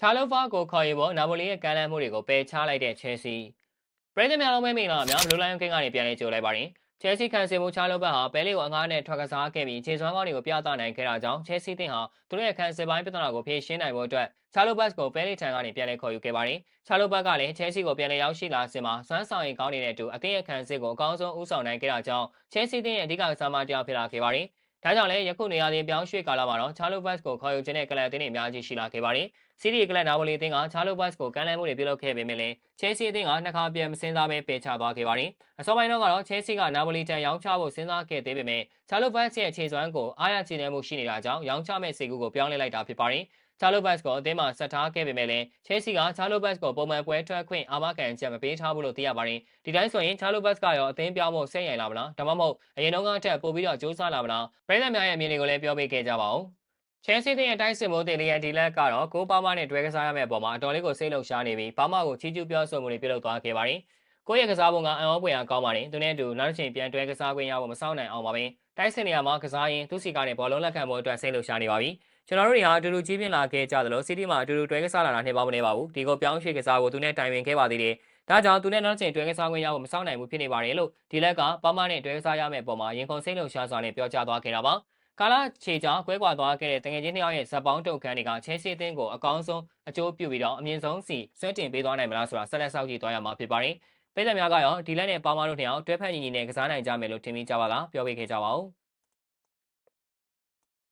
ချာလိုဖာကိုခေါ်ယူဖို့နာပိုလီရဲ့ကမ်းလှမ်းမှုတွေကိုပယ်ချလိုက်တဲ့ချယ်ဆီပရိသတ်များလုံးပဲမိလာများဘလူးလိုင်းကင်းကနေပြန်လည်ကြိုလိုက်ပါတယ်ချယ်ဆီခံစီမှုချာလိုဘတ်ဟာပဲလီကိုအငားနဲ့ထွက်ကစားခဲ့ပြီးခြေစွမ်းကောင်းတွေကိုပြသနိုင်ခဲ့တာကြောင့်ချယ်ဆီတင်ဟာသူတို့ရဲ့ခံစီပိုင်းပြဿနာကိုဖြေရှင်းနိုင်ဖို့အတွက်ချာလိုဘတ်ကိုပဲလီထံကနေပြန်လည်ခေါ်ယူခဲ့ပါတယ်ချာလိုဘတ်ကလည်းချယ်ဆီကိုပြန်လည်ရောက်ရှိလာစဉ်မှာစွမ်းဆောင်ရည်ကောင်းနေတဲ့အတူအသင်းရဲ့ခံစီကိုအကောင်းဆုံးဦးဆောင်နိုင်ခဲ့တာကြောင့်ချယ်ဆီတင်ရဲ့အဓိကစားမတရားဖြစ်လာခဲ့ပါတယ် ဒါကြောင့်လည်းယခုနေရာတင်ပြောင်းရွှေ့ကာလမှာတော့ချာလိုဘတ်ကိုခေါ်ယူခြင်းနဲ့ကလပ်အသင်းတွေအများကြီးရှိလာခဲ့ပါတယ်။စီးရီကလပ်နာပိုလီအသင်းကချာလိုဘတ်ကိုကမ်းလှမ်းမှုတွေပြုလုပ်ခဲ့ပေမဲ့လည်းချဲစီအသင်းကနှစ်ခါပြန်မစင်းစားပဲပယ်ချသွားခဲ့ပါတယ်။အစောပိုင်းတော့ကတော့ချဲစီကနာပိုလီတန်ရောင်းချဖို့စဉ်းစားခဲ့သေးပေမဲ့ချာလိုဘတ်ရဲ့ခြေစွမ်းကိုအားရချနေမှုရှိနေတာကြောင့်ရောင်းချမဲ့စီကူကိုပြောင်းလဲလိုက်တာဖြစ်ပါတယ်။ ချာလိုဘတ်ကိုအသင်းမှာဆက်ထားခဲ့ပေမဲ့လည်းချဲစီကချာလိုဘတ်ကိုပုံမှန်ပွဲထွက်ခွင့်အာမခံချက်မပေးထားဘူးလို့သိရပါတယ်။ဒီတိုင်းဆိုရင်ချာလိုဘတ်ကရောအသင်းပြောင်းဖို့စိတ်ရိုင်လာမလားဒါမှမဟုတ်အရင်တုန်းကအထက်ပို့ပြီးတော့စူးစမ်းလာမလားပြည်သက်များရဲ့အမြင်တွေကိုလည်းပြောပေးခဲ့ကြပါဦး။ချဲစီတဲ့တိုက်စစ်မိုးတင်လျက်ဒီလက်ကတော့ကိုပါမနဲ့တွဲကစားရမယ့်အပေါ်မှာအတော်လေးကိုစိတ်လှုပ်ရှားနေပြီးပါမကိုချီးကျူးပြောဆိုမှုတွေပြုလုပ်သွားခဲ့ပါတယ်။ ကိုယ့်ရဲ့ကစားပုံကအံ့ဩဖွယ်အားကောင်းပါတယ်။သူနဲ့အတူနောက်တစ်ချိန်ပြန်တွဲကစားခွင့်ရဖို့မစောင့်နိုင်အောင်ပါပဲ။တိုက်စစ်နေရာမှာကစားရင်သူ့စီကနေဘောလုံးလက်ခံဖို့အတွက်စိတ်လှုပ်ရှားနေပါပြီ။ကျွန်တော်တို့တွေဟာအတူတူကြီးပြင်းလာခဲ့ကြသလိုစီးတီမှာအတူတူတွဲကစားလာတာနှစ်ပေါင်းမနေပါဘူး။ဒီကိုပြောင်းရွှေ့ကစားဖို့သူနဲ့တိုင်ပင်ခဲ့ပါသေးတယ်။ဒါကြောင့်သူနဲ့နောက်တစ်ချိန်တွဲကစားခွင့်ရဖို့မစောင့်နိုင်ဘူးဖြစ်နေပါတယ်လို့ဒီလက်ကပါမနဲ့တွဲကစားရမယ့်အပေါ်မှာရင်ခုန်စိတ်လှုပ်ရှားစွာနဲ့ပြောကြားသွားခဲ့တာပါ။ကာလာခြေကြောင့်ကွဲကွာသွားခဲ့တဲ့တငယ်ချင်းနှစ်ယောက်ရဲ့ဇက်ပေါင်းတုတ်ခန်းတွေကချဲစီအသင်းကိုအကောင်းဆုံးအကျိုးပြုပြီးတော့အမြင့်ဆုံးစီဆွဲတင်ပေးသွားနိုင်မလားဆိုတာဆက်လက်စောင့်ကြည့်သွားရမှာဖြစ်ပါတယ်။ ပြည်သက်များကရောဒီလက်နဲ့ပါမာတို့နှစ်ယောက်တွဲဖက်ညီညီနဲ့ကစားနိုင်ကြမယ်လို့ထင်မိကြပါလားပြောပြခဲ့ကြပါဦး။